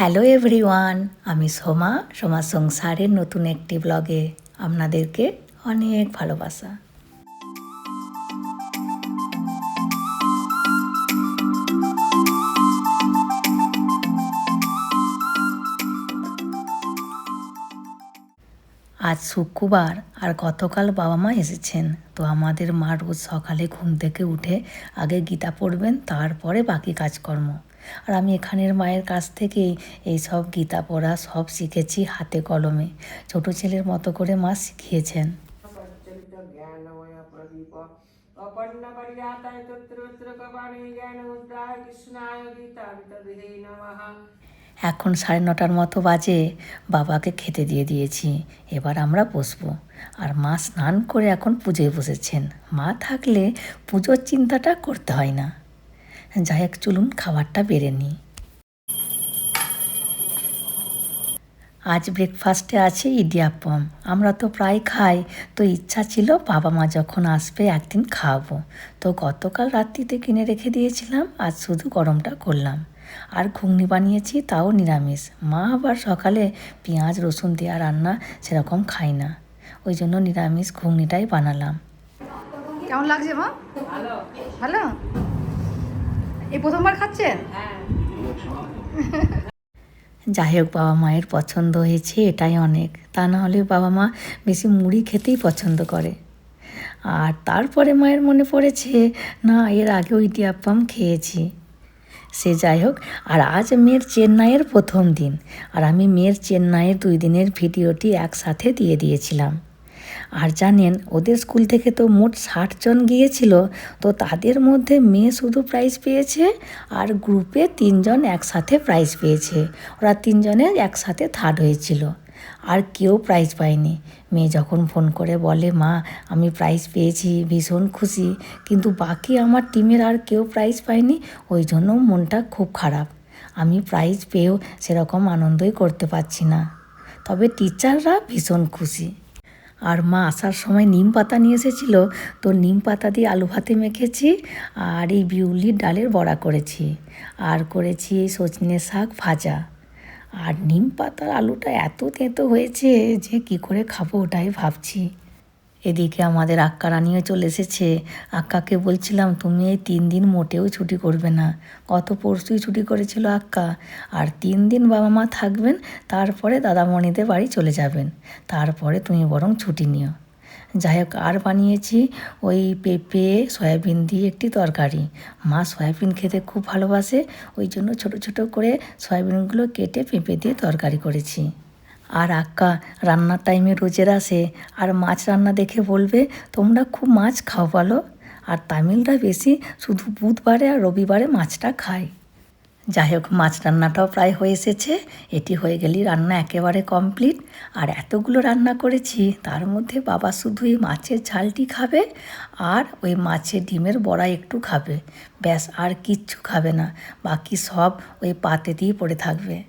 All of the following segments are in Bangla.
হ্যালো এভরিওয়ান, আমি সোমা সোমা সংসারের নতুন একটি ব্লগে আপনাদেরকে অনেক ভালোবাসা। আজ শুক্রবার আর গতকাল বাবা মা এসেছেন, তো আমাদের মা রোজ সকালে ঘুম থেকে উঠে আগে গীতা পড়বেন, তারপরে বাকি কাজকর্ম। আর আমি এখানের মায়ের কাছ থেকেই এই সব গীতা পড়া সব শিখেছি হাতে কলমে। ছোট ছেলের মতো করে মা শিখিয়েছেন। এখন সাড়ে নটার মতো বাজে, বাবাকে খেতে দিয়ে দিয়েছি। এবার আমরা বসবো। আর মা স্নান করে এখন পুজোয় বসেছেন। মা থাকলে পুজোর চিন্তাটা করতে হয় না। যাই হোক, চলুন খাবারটা বেড়ে নিই। আজ ব্রেকফাস্টে আছে ইডিয়াপ্পম আমরা তো প্রায় খাই। তো ইচ্ছা ছিল বাবা মা যখন আসবে একদিন খাওয়াবো। তো গতকাল রাত্রিতে কিনে রেখে দিয়েছিলাম, আজ শুধু গরমটা করলাম। আর ঘুগনি বানিয়েছি, তাও নিরামিষ। মা আবার সকালে পেঁয়াজ, রসুন দেওয়া রান্না সেরকম খাই না। ওই জন্য নিরামিষ ঘুগনিটাই বানালাম। কেমন লাগছে মা? ভালো? এই প্রথমবার খাচ্ছেন? যাই হোক, বাবা মায়ের পছন্দ হয়েছে, এটাই অনেক। তা না হলে বাবা মা বেশি মুড়ি খেতেই পছন্দ করে। আর তারপরে মায়ের মনে পড়েছে, না, এর আগে ওই ইডিয়াপ্পাম খেয়েছি। সে যাই হোক, আর আজ মেয়ের চেন্নাইয়ের প্রথম দিন। আর আমি মেয়ের চেন্নাইয়ের দুই দিনের ভিডিওটি একসাথে দিয়ে দিয়েছিলাম। আর জানেন, ওদের স্কুল থেকে তো মোট ষাট জন গিয়েছিল, তো তাদের মধ্যে মেয়ে শুধু প্রাইজ পেয়েছে আর গ্রুপে তিনজন একসাথে প্রাইজ পেয়েছে। ওরা তিনজনে একসাথে থার্ড হয়েছিল। আর কেউ প্রাইজ পায়নি। মেয়ে যখন ফোন করে বলে, মা, আমি প্রাইজ পেয়েছি, ভীষণ খুশি। কিন্তু বাকি আমার টিমের আর কেউ প্রাইজ পায়নি, ওই জন্য মনটা খুব খারাপ। আমি প্রাইজ পেয়েও সেরকম আনন্দই করতে পারছি না। তবে টিচাররা ভীষণ খুশি। আর মা আসার সময় নিম পাতা নিয়ে এসেছিল, তো নিম পাতা দিয়ে আলু ভাতে মেখেছি আর এই বিউলির ডালের বড়া করেছি। আর করেছি এই সজনে শাক ভাজা। আর নিম পাতার আলুটা এত তেঁতো হয়েছে যে কি করে খাব ওটাই ভাবছি। এদিকে আমাদের আক্কা রানিও চলে এসেছে। আক্কাকে বলছিলাম, তুমি এই তিন দিন মোটেও ছুটি করবে না। গত পরশুই ছুটি করেছিল আক্কা। আর তিন দিন বাবা মা থাকবেন, তারপরে দাদামণিদের বাড়ি চলে যাবেন। তারপরে তুমি বরং ছুটি নিও। যাই হোক, আর বানিয়েছি ওই পেঁপে, সয়াবিন দিয়ে একটি তরকারি। মা সয়াবিন খেতে খুব ভালোবাসে, ওই জন্য ছোট ছোট করে সয়াবিনগুলো কেটে পেঁপে দিয়ে তরকারি করেছি। আর আক্কা রান্নার টাইমে রোজের আসে, আর মাছ রান্না দেখে বলবে, তোমরা খুব মাছ খাও বলো। আর তামিলরা বেশি শুধু বুধবারে আর রবিবারে মাছটা খায়। যাই হোক মাছ রান্নাটাও প্রায় হয়ে এসেছে। এটি হয়ে গেলেই রান্না একেবারে কমপ্লিট আর এতগুলো রান্না করেছি, তার মধ্যে বাবা শুধু এই মাছের ঝালটি খাবে, আর ওই মাছের ডিমের বড়া একটু খাবে। ব্যাস, আর কিচ্ছু খাবে না। বাকি সব ওই পাতে দিয়ে পড়ে থাকবে।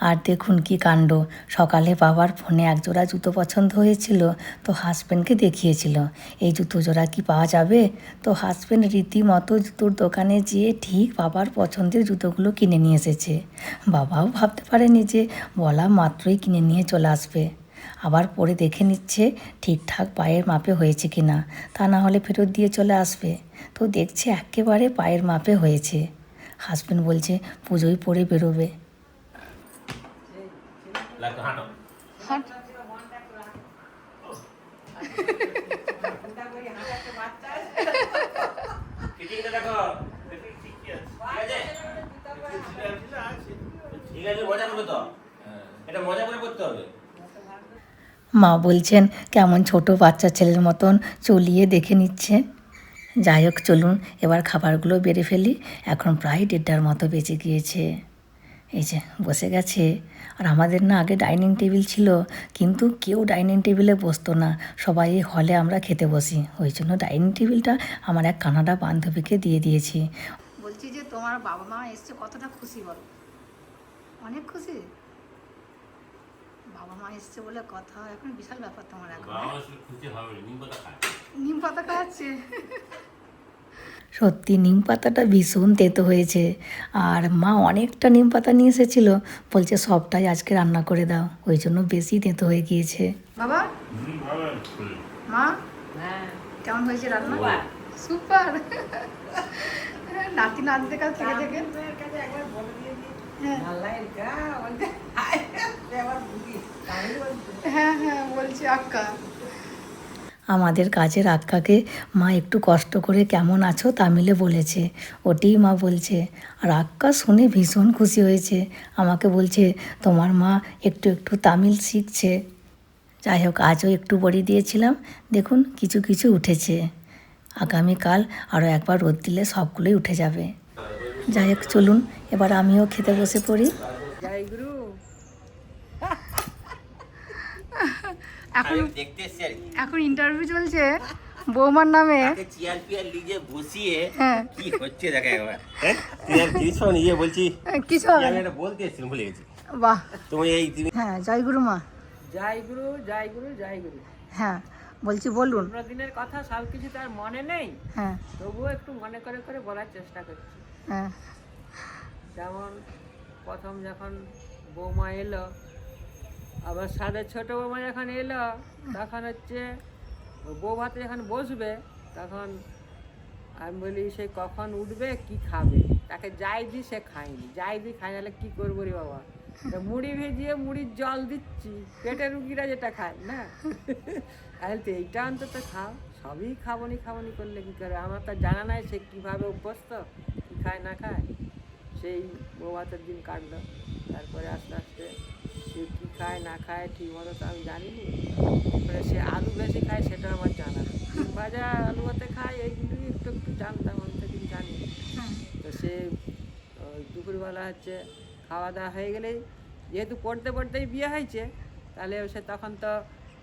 আর দেখুন কি কাণ্ড। সকালে বাবার ফোনে এক জোড়া জুতো পছন্দ হয়েছিল, তো হাজব্যান্ডকে দেখিয়েছিল। এই জুতো জোড়া কি পাওয়া যাবে? তো হাজব্যান্ড রীতিমতো জুতোর দোকানে যেয়ে ঠিক বাবার পছন্দের জুতোগুলো কিনে নিয়ে এসেছে। বাবাও ভাবতে পারেনি যে বলা মাত্রই কিনে নিয়ে চলে আসবে। আবার পরে দেখে নিচ্ছে ঠিকঠাক পায়ের মাপে হয়েছে কি না তা না হলে ফেরত দিয়ে চলে আসবে। তো দেখছে একেবারে পায়ের মাপে হয়েছে। হাজব্যান্ড বলছে পুজোয় পরে বেরোবে। লাগতো হাঁটো হাট ফিটিংটা দেখো ফিটিং ঠিক কি আছে ঠিক আছে ঠিক আছে মজা করবে তো এটা মজা করে করতে হবে মা বলছেন কেমন ছোট বাচ্চা ছেলের মতন চলিয়ে দেখে নিচ্ছে। যাই হোক চলুন এবার খাবারগুলো বেড়ে ফেলি। এখন প্রায় দেড়টার মতো বেঁচে গিয়েছে। এই যে বসে গেছে। আর আমাদের না আগে ডাইনিং টেবিল ছিল কিন্তু কেউ ডাইনিং টেবিলে বসতো না। সবাই হলে আমরা খেতে বসি। ওই জন্য ডাইনিং টেবিলটা আমার এক কানাডা বান্ধবীকে দিয়ে দিয়েছি। বলছি যে তোমার বাবা মা এসছে কতটা খুশি বলো? অনেক খুশি? বাবা মা এসছে বলে কথা এখন বিশাল ব্যাপার তোমার এখন। বাবা মা শুধু খুশি হবে নিম পাতা খাওয়াচ্ছে সত্যি নিম পাতাটা ভীষণ তেতো হয়েছে। আর মা অনেকটা নিম পাতা নিয়ে এসেছিল। বলছে, সবটাই আজকে রান্না করে দাও। ওই জন্য বেশি তেতো হয়ে গিয়েছে। বাবা? মা? কেমন হয়েছে রান্না? সুপার। হ্যাঁ হ্যাঁ বলছি আক্কা। আমাদের কাজের আক্কাকে মা একটু কষ্ট করে কেমন আছো তামিলে বলেছে। ওটিই মা বলছে, আর আক্কা শুনে ভীষণ খুশি হয়েছে। আমাকে বলছে, তোমার মা একটু একটু তামিল শিখছে। যাই হোক, আজও একটু বড়ি দিয়েছিলাম। দেখুন, কিছু কিছু উঠেছে। আগামীকাল আরও একবার রোদ দিলে সবগুলোই উঠে যাবে। যাই হোক, চলুন, এবার আমিও খেতে বসে পড়ি জয় গুরু এখন দেখতে এসছি আর কি। এখন ইন্টারভিউ চলছে বৌমার নামে। চেয়ার লিজে বসিয়ে হ্যাঁ। কি হচ্ছে দেখা একবার। হ্যাঁ? বলছি। কিছু আমি না। বলতে এসেছিলাম ভুলে গেছি। বাহ। তুমি এই তুমি হ্যাঁ জয় গুরু মা। জয় গুরু জয় গুরু জয় গুরু। হ্যাঁ বলছি বলুন। দিনের কথা সব কিছু তার মনে নেই। হ্যাঁ। তবুও একটু মনে করে করে বলার চেষ্টা করছি। হ্যাঁ। যেমন প্রথম যখন বৌমা এলো আবার সাথে ছোট বৌমা যখন এলো, তখন হচ্ছে বউ ভাতে যখন বসবে, তখন আমি বলি, সে কখন উঠবে, কি খাবে? তাকে যাই দিই সে খায়নি। যাই দিই খাই নাহলে কি করব রে বাবা? মুড়ি ভেজিয়ে মুড়ির জল দিচ্ছি পেটের রুগীরা যেটা খায়, না? তাহলে তো এইটা অন্তত খাও। সবই খাবনি খাবনি করলে কি করে? আমার তো জানা নাই সে কীভাবে অভ্যস্ত, কী খায়, না খায়। সেই বৌভাতের দিন কাটলো। তারপরে আস্তে আস্তে সে কী খায় না খায় ঠিক মতো তো আমি জানিনি। তারপরে সে আলু বেশি খায় সেটা আমার জানা। ডিম ভাজা আলু ভাতে খায় এইগুলোই একটু একটু জানতাম আমি তো কিছু জানি না। তো সে দুপুরবেলা হচ্ছে খাওয়া দাওয়া হয়ে গেলেই যেহেতু পড়তে পড়তেই বিয়ে হয়েছে তাহলে সে তখন তো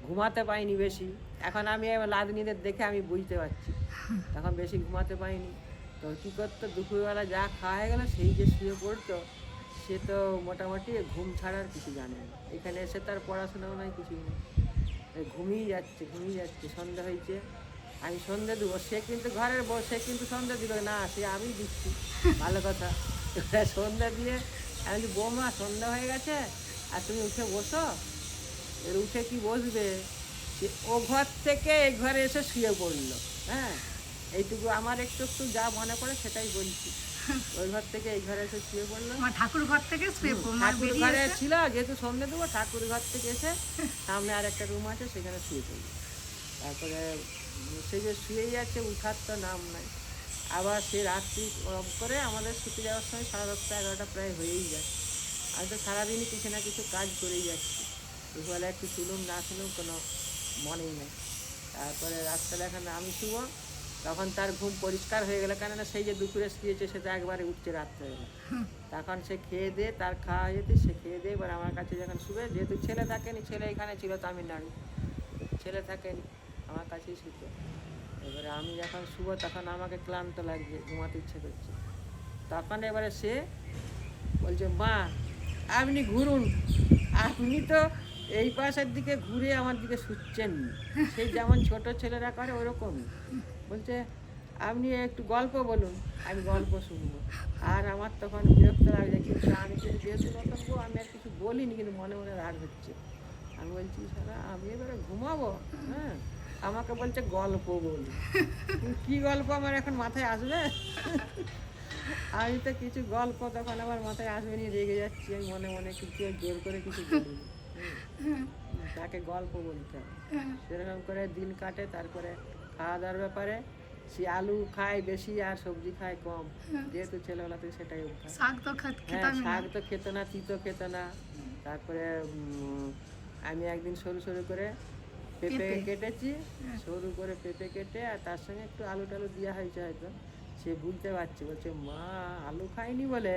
ঘুমাতে পাইনি বেশি। এখন আমি এবার লাদনিদের দেখে আমি বুঝতে পারছি। তখন বেশি ঘুমাতে পাইনি। তো কী করতো দুপুরবেলা যা খাওয়া হয়ে গেলো সেই যে শুয়ে পড়তো সে তো মোটামুটি ঘুম ছাড়ার কিছু জানে না। এখানে এসে তার পড়াশোনাও নাই কিছুই নেই। ঘুমিয়ে যাচ্ছে ঘুমিয়ে যাচ্ছে, সন্ধ্যা হয়েছে। আমি সন্ধ্যে দেবো, সে কিন্তু ঘরের বউ, সে কিন্তু সন্ধ্যা দিল না, সে আমি দিচ্ছি। ভালো কথা। সন্ধ্যা দিয়ে আমি বলি, বৌমা, সন্ধ্যা হয়ে গেছে, আর তুমি উঠে বসো। এর উঠে কি বসবে? সে ও ঘর থেকে এই ঘরে এসে শুয়ে পড়ল। হ্যাঁ এইটুকু আমার একটু একটু যা মনে পড়ে সেটাই বলছি। ওই ঘর থেকে এই ঘরে এসে শুয়ে পড়ল। ঠাকুর ঘর থেকে শুয়ে ঠাকুর ঘরে ছিল যেহেতু সন্ধে দেবো ঠাকুর ঘর থেকে এসে সামনে আর একটা রুম আছে সেখানে শুয়ে পড়ি তারপরে সে যে শুয়েই যাচ্ছে উঠার তো নাম নাই। আবার সে রাত্রি ওরম করে আমাদের ছুটি যাওয়ার সময় সাড়ে দশটা এগারোটা প্রায় হয়েই যায়। আমি তো সারাদিনই কিছু না কিছু কাজ করেই যাচ্ছি। দুপুরবেলা একটু তুলুম না তুলুম কোনো মনেই নেই। তারপরে রাত্রে এখন আমি শুভ তখন তার ঘুম পরিষ্কার হয়ে গেল কেননা সেই যে দুপুরে শুয়েছে সে তো একবারে উঠছে রাত্রেবেলা তখন সে খেয়ে দিয়ে তার খাওয়া যেতে সে খেয়ে দিয়ে এবার আমার কাছে যখন শুবে যেহেতু ছেলে থাকেনি ছেলে এখানে ছিল তামিলনাড়ু ছেলে থাকেনি আমার কাছেই শুতো। এবারে আমি যখন শুভ তখন আমাকে ক্লান্ত লাগছে ঘুমাতে ইচ্ছে করছে। তখন এবারে সে বলছে মা আপনি ঘুরুন। আপনি তো এই পাশের দিকে ঘুরে আমার দিকে শুচ্ছেন সেই যেমন ছোট ছেলেরা করে ওরকমই। বলছে আপনি একটু গল্প বলুন। আমি গল্প শুনব। আর আমার তখন বিরক্ত লাগছে কিন্তু আমি তো যেহেতু নতুন আমি আর কিছু বলিনি কিন্তু মনে মনে রাগ হচ্ছে। আমি বলছি সারা আমি এবারে ঘুমাবো? হ্যাঁ আমাকে বলছে গল্প বলি কি গল্প আমার এখন মাথায় আসবে? আমি তো কিছু গল্প তখন আমার মাথায় আসবে নি রেগে যাচ্ছি আমি মনে মনে কিছু জোর করে কিছু বলিনি তাকে গল্প বলতে হবে। সেরকম করে দিন কাটে তারপরে খাওয়া দাওয়ার ব্যাপারে সে আলু খায় বেশি আর সবজি খায় কম। যেহেতু ছেলেবেলা থেকে সেটাই অভ্যাস। শাক তো হ্যাঁ শাক তো খেত না তিতো খেত না। তারপরে আমি একদিন সরু সরু করে পেঁপে। কেটেছি। সরু করে পেঁপে কেটে আর তার সঙ্গে একটু আলু টালু দেওয়া হয়েছে হয়তো। সে বুঝতে পারছে বলছে মা আলু খায়নি বলে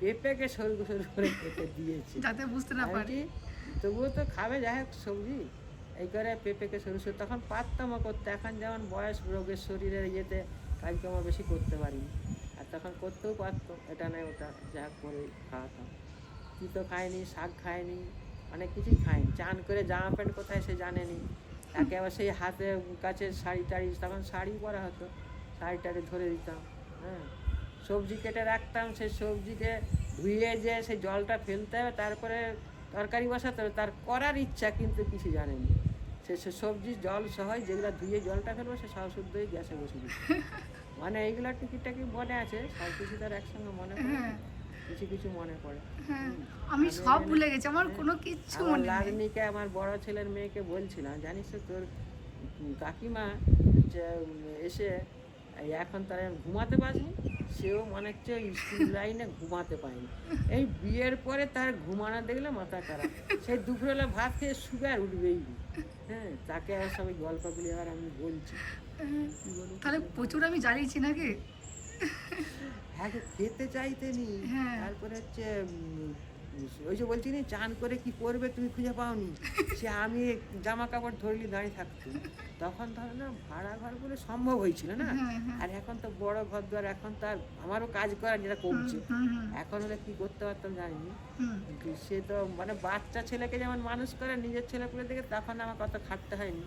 পেঁপেকে সরু সরু করে কেটে দিয়েছে। যাতে বুঝতে না পারি। তবুও তো খাবে যাই হোক সবজি। এই করে পেঁপেকে সরু সরু, তখন পারতামও করতে। এখন যেমন বয়স, রোগের শরীরের ইয়েতে কাজকর্ম বেশি করতে পারিনি আর তখন করতেও পারতো, এটা নয় ওটা, যা করে খাওয়াতাম। তিতো খায়নি শাক খায়নি অনেক কিছুই খায়নি চান করে জামা প্যান্ট কোথায় সে জানেনি তাকে আবার সেই হাতে কাছে শাড়ি টাড়ি, তখন শাড়ি পরা হতো। শাড়ি টাড়ি ধরে দিতাম হ্যাঁ। সবজি কেটে রাখতাম, সেই সবজিকে ধুয়ে যে সেই জলটা ফেলতে হবে, তারপরে তরকারি বসাতে হবে তার করার ইচ্ছা কিন্তু কিছু জানেনি সে সে সবজি জল সহজ যেগুলো ধুয়ে জলটা ফেলব সে সব শুদ্ধই গ্যাসে বসে দিত মানে এইগুলো টিকিটটাকি মনে আছে সব কিছু তার একসঙ্গে মনে পড়ে কিছু কিছু মনে পড়ে। হ্যাঁ আমি সব ভুলে গেছি আমার কোনো কিচ্ছু আমার মনে নেই। লাগনিকে আমার বড় ছেলের মেয়েকে বলছিলাম জানিস তো তোর কাকিমা এসে এখন তারা ঘুমাতে পারেনি সেও মনে হচ্ছে স্কুল লাইনে ঘুমাতে পায়নি এই বিয়ের পরে তার ঘুমানো দেখলে মাথা খারাপ। সেই দুপুরবেলা ভাত খেয়ে সুগার উঠবেই। হ্যাঁ তাকে আর সবাই গল্পগুলি আবার আমি বলছি। তাহলে প্রচুর আমি জানিয়েছি নাকি? হ্যাঁ খেতে চাইতেনি। হ্যাঁ। তারপরে হচ্ছে ওই যে বলছি নি চান করে কি করবে তুমি খুঁজে পাওনি? সে আমি জামা কাপড় ধরলি দাঁড়িয়ে থাকতো। তখন ধরো না ভাড়া ঘর বলে সম্ভব হয়েছিল না? হ্যাঁ, হ্যাঁ। আর এখন তো বড় ঘর দ্বার এখন তার আমারও কাজ করার যেটা কমছে। এখন হলে কি করতে পারতাম জানিনি। সে তো মানে বাচ্চা ছেলেকে যেমন মানুষ করে নিজের ছেলেপুলে দেখে তখন আমার কত খাটতে হয়নি।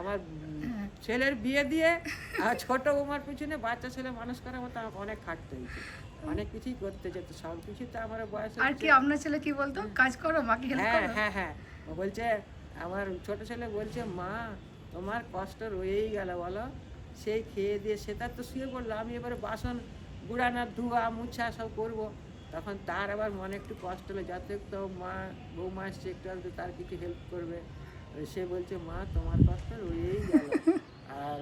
আমার হ্যাঁ। ছেলের বিয়ে দিয়ে আর ছোট বৌমার পিছনে বাচ্চা ছেলে মানুষ করার মতো আমাকে অনেক খাটতে হয়েছে। অনেক কিছুই করতে যেত সব কিছু তো আমার বয়স আর কি আপনার ছেলে কি বলতো? কাজ করো মাকে হেল্প হ্যাঁ করো। হ্যাঁ হ্যাঁ। ও বলছে আমার ছোট ছেলে বলছে মা তোমার কষ্ট রয়েই গেল বলো। সেই খেয়ে দিয়ে সে তার তো শুয়ে পড়ল আমি এবারে বাসন গুড়ানা ধোয়া মুছা সব করব। তখন তার আবার মনে একটু কষ্ট হলো যাতে তো মা বৌমা এসছে একটু একটু তার কিছু হেল্প করবে। সে বলছে মা তোমার কষ্ট রয়েই গেল। আর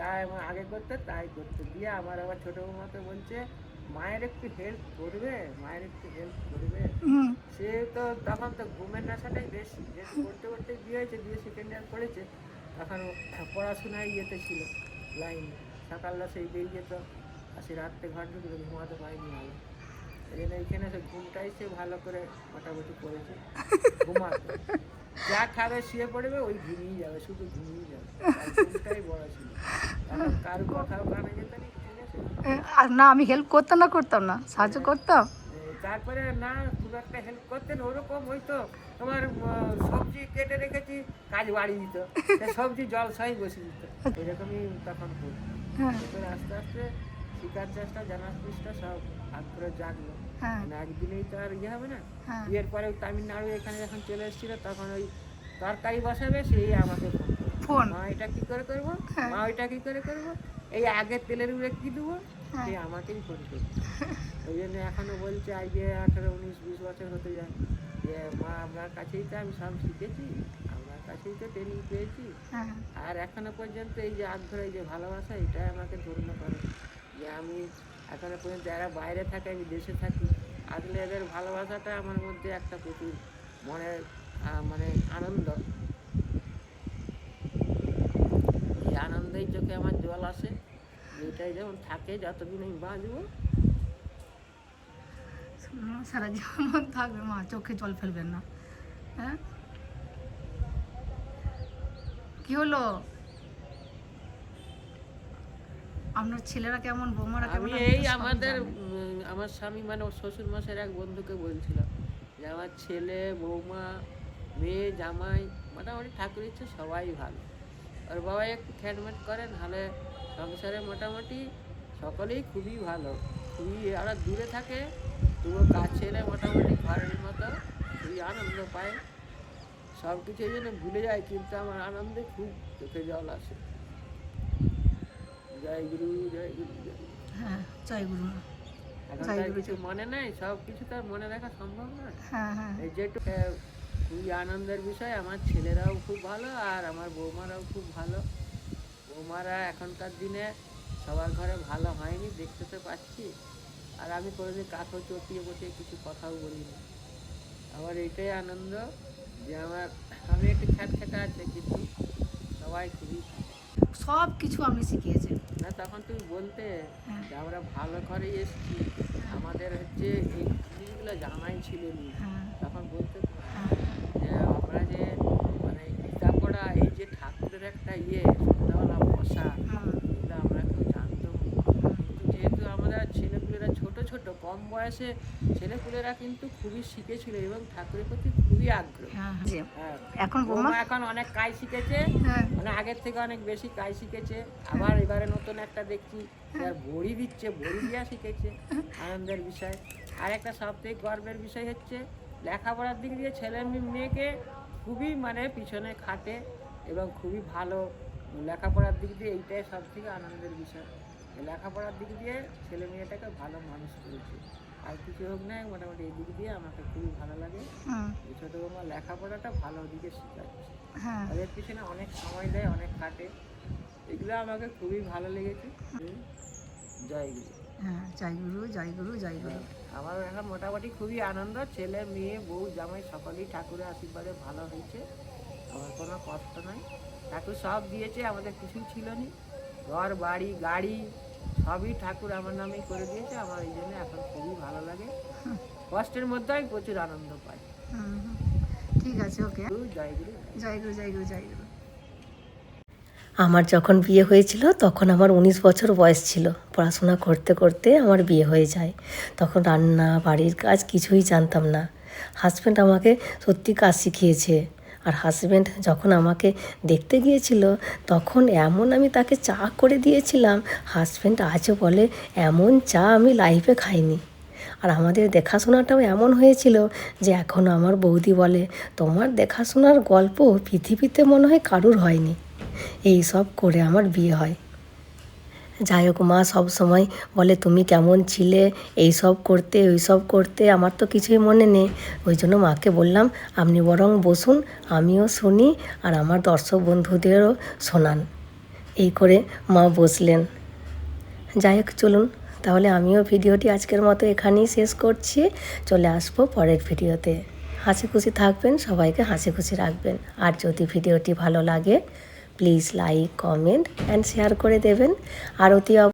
যা আমার আগে করতে তাই করতে। দিয়ে আমার আবার ছোটো বৌমাকে বলছে মায়ের একটু হেল্প করবে মায়ের একটু হেল্প করবে। সে তো তখন তো ঘুমের নেশাটাই বেশি। যেহেতু পড়তে পড়তে বিয়ে হয়েছে বিয়ে সেকেন্ড ইয়ার পড়েছে তখন পড়াশোনায় ইয়েতে ছিল লাইন সকালবেলা সেই বেরিয়ে যেত আর সে রাত্রে ঘর ঢুকে ঘুমাতে পারেনি ভালো। এই জন্য এইখানে সে ঘুমটাই সে ভালো করে মোটামুটি করেছে। ঘুমাতে। যা খাবে শুয়ে পড়বে ওই ঘুমিয়ে যাবে শুধু ঘুমিয়ে যাবে। বড় ছিল। কারও এ, আর না আমি হেল্প করতাম না করতাম না। সাহায্য করতাম? তারপরে না খুব একটা হেল্প করতেন ওরকম হয়তো তোমার সবজি কেটে রেখেছি কাজ বাড়ি দিত। সবজি জল সহি বসে দিত। এরকমই তখন হ্যাঁ। আস্তে আস্তে শিকার চেষ্টা জানার চেষ্টা সব আগ্রহ জাগলো। হ্যাঁ। মানে একদিনেই তো আর ইয়ে হবে না। হ্যাঁ। বিয়ের পরে তামিলনাড়ু এখানে যখন চলে এসেছিল তখন ওই তরকারি বসাবে সেই আমাকে ফোন করবে। মা এটা কি করে করব? হ্যাঁ। মা ওইটা কি করে করব? এই আগে তেলের উপরে কি দেবো? হ্যাঁ। সে আমাকেই ফোন করবে ওই জন্য এখনও বলছে আজ যে আঠারো উনিশ বিশ বছর হতে যায় যে মা আপনার কাছেই তো আমি সব শিখেছি। আপনার কাছেই তো ট্রেনিং পেয়েছি। আর এখনও পর্যন্ত এই যে আগ্রহ এই যে ভালোবাসা এটাই আমাকে ধন্য করে। যে আমি এখনও পর্যন্ত যারা বাইরে থাকে, আমি দেশে থাকি, আসলে এদের ভালোবাসাটা আমার মধ্যে একটা প্রচুর মনের মানে আনন্দ। এই আনন্দেই চোখে আমার জল আসে, এটাই যেমন থাকে, যতদিন আমি বাঁচবো। সারা জীবন থাকবে মা, চোখে জল ফেলবেন না। হ্যাঁ? কি হলো? আপনার ছেলেরা কেমন বৌমারা কেমন? আমি এই আমাদের আমার স্বামী মানে শ্বশুর মাসের এক বন্ধুকে বলছিলাম যে আমার ছেলে বৌমা মেয়ে জামাই মোটামুটি ঠাকুর ইচ্ছে সবাই ভালো। ওর বাবা একটু খ্যাটম্যাট করে নাহলে সংসারে মোটামুটি সকলেই খুবই ভালো। খুবই ওরা দূরে থাকে তবুও কাছে এলে মোটামুটি ঘরের মতো খুবই আনন্দ পায়। সব কিছু এই জন্য ভুলে যায় কিন্তু আমার আনন্দে খুব চোখে জল আসে। জয় গুরু জয়। গুরু হ্যাঁ জয় গুরু কিছু মনে নাই? সব কিছু তার মনে রাখা সম্ভব না? হ্যাঁ হ্যাঁ। এই যেটু খুবই আনন্দের বিষয় আমার ছেলেরাও খুব ভালো আর আমার বৌমারাও খুব ভালো। বৌমারা এখনকার দিনে সবার ঘরে ভালো হয়নি দেখতে তো পাচ্ছি। আর আমি কোনোদিন কাকো চটিয়ে বসে কিছু কথাও বলিনি। আমার এইটাই আনন্দ যে আমার আমি একটু খ্যাট খেটা আছে কিন্তু সবাই খুবই সব কিছু আমি শিখিয়েছেন না তখন তুমি বলতে হ্যাঁ। আমরা ভালো ঘরে এসেছি। আমাদের হচ্ছে এই জিনিসগুলো জানাই ছিল হ্যাঁ। তখন বলতে হ্যাঁ যে আমরা যে মানে গীতা পড়া এই যে ঠাকুরের একটা ইয়ে সন্ধ্যাবেলা বসা এগুলো আমরা কেউ জানতাম কিন্তু যেহেতু আমরা ছেলেপুলেরা ছোট ছোট কম বয়সে ছেলেপুলেরা কিন্তু খুবই শিখেছিল এবং ঠাকুরের প্রতি খুবই আগ্রহ। হ্যাঁ জি। হ্যাঁ। এখন বৌমা? এখন অনেক কাজ শিখেছে। হ্যাঁ। মানে আগের থেকে অনেক বেশি কাজ শিখেছে। আবার এবারে নতুন একটা দেখছি আর দিচ্ছে বড়ি দিয়া শিখেছে আনন্দের বিষয়। আর একটা সবথেকে গর্বের বিষয় হচ্ছে লেখাপড়ার দিক দিয়ে ছেলে মেয়ে- মেয়েকে খুবই মানে পিছনে খাটে এবং খুবই ভালো লেখাপড়ার দিক দিয়ে এইটাই সব থেকে আনন্দের বিষয়। লেখাপড়ার দিক দিয়ে ছেলে মেয়েটাকে ভালো মানুষ করেছে। আর কিছু হোক না মোটামুটি এই দিক দিয়ে আমাকে খুবই ভালো লাগে। এই ছোটো বৌমা লেখাপড়াটা ভালো দিকে শেখাচ্ছে। হ্যাঁ। তাদের পিছনে অনেক সময় দেয় অনেক কাটে। এগুলো আমাকে খুবই ভালো লেগেছে। জয় গুরু। হ্যাঁ জয় গুরু জয় গুরু জয় গুরু। আমার এখন মোটামুটি খুবই আনন্দ। ছেলে মেয়ে বউ জামাই সকলেই ঠাকুরের আশীর্বাদে ভালো হয়েছে। আমার কোনো কষ্ট নাই। ঠাকুর সব দিয়েছে আমাদের কিছুই ছিল না ঘর বাড়ি গাড়ি সবই ঠাকুর আমার নামেই করে দিয়েছে আমার এই জন্য এখন খুবই ভালো লাগে। কষ্টের মধ্যে আমি প্রচুর আনন্দ পাই। হুম, হুম। ঠিক আছে ওকে। জয় গুরু জয়। জয় গুরু জয় গুরু জয় গুরু। আমার যখন বিয়ে হয়েছিল তখন আমার উনিশ বছর বয়স ছিল। পড়াশোনা করতে করতে আমার বিয়ে হয়ে যায়। তখন রান্না বাড়ির কাজ কিছুই জানতাম না। হাজব্যান্ড আমাকে সত্যি কাজ শিখিয়েছে। আর হাজব্যান্ড যখন আমাকে দেখতে গিয়েছিল, তখন এমন আমি তাকে চা করে দিয়েছিলাম হাজব্যান্ড আজও বলে, এমন চা আমি লাইফে খাইনি। আর আমাদের দেখাশোনাটাও এমন হয়েছিল যে এখন আমার বৌদি বলে, তোমার দেখাশোনার গল্প পৃথিবীতে মনে হয় কারুর হয়নি। এই সব করে আমার বিয়ে হয়। যাই হোক মা সব সময় বলে, তুমি কেমন ছিলে? এই সব করতে, ওই সব করতে? আমার তো কিছুই মনে নেই। ওই জন্য মাকে বললাম, আপনি বরং বসুন, আমিও শুনি আর আমার দর্শক বন্ধুদেরও শোনান। এই করে মা বসলেন। যাই হোক, চলুন। তাহলে আমিও ভিডিওটি আজকের মতো এখানেই শেষ করছি। চলে আসব পরের ভিডিওতে। হাসি খুশি থাকবেন, সবাইকে হাসি খুশি রাখবেন। আর যদি ভিডিওটি ভালো লাগে please like comment and share করে দেবেন। আর অতি